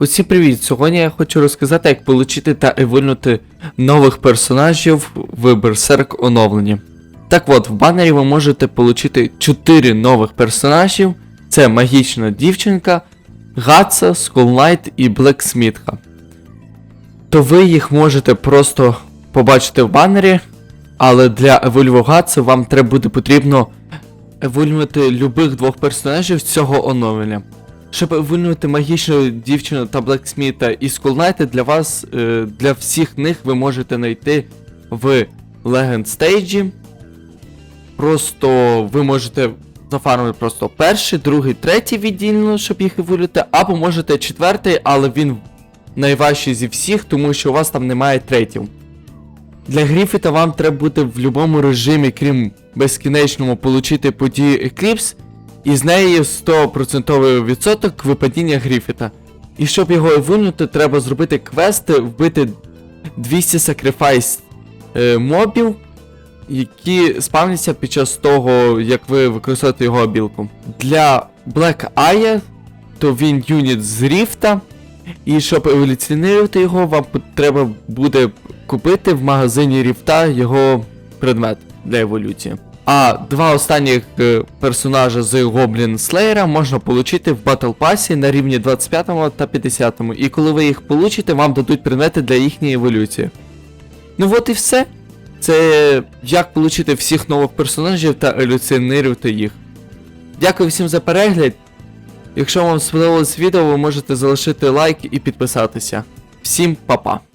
Усім привіт! Сьогодні я хочу розказати, як отримати та евольнути нових персонажів в Берсерк оновленні. Так от, в банері ви можете отримати 4 нових персонажів. Це магічна дівчинка, Гатса, Скулнайт і Блексмітка. То ви їх можете просто побачити в банері, але для еволюву Гатса вам треба буде потрібно еволювати любих двох персонажів з цього оновлення. Щоб винувати магічну дівчину та Блексміта і Скулнайта, для вас, е, для всіх них ви можете знайти в Legend Stage. Просто ви можете зафармити просто перший, другий, третій віддільно, щоб їх вилювати, або можете четвертий, але він найважчий зі всіх, тому що у вас там немає третів. Для Гріфіта вам треба буде в будь-якому режимі, крім безкінечному, получити подію Eclipse, і з неї 100% відсоток випадіння Гріфіта. І щоб його винути, треба зробити квести, вбити 200 сакрифайс е, мобів, які спавняться під час того, як ви використовуєте його обілку. Для Black Eye, то він юніт з Ріфта. І щоб еволюціонувати його, вам треба буде купити в магазині Ріфта його предмет для еволюції. А два останніх е, персонажа з Goblin Slayer можна отримати в Battle Pass на рівні 25 та 50. І коли ви їх получите, вам дадуть предмети для їхньої еволюції. Ну от і все. Це як отримати всіх нових персонажів та еволюціонувати їх. Дякую всім за перегляд. Якщо вам сподобалось відео, ви можете залишити лайк і підписатися. Всім па-па!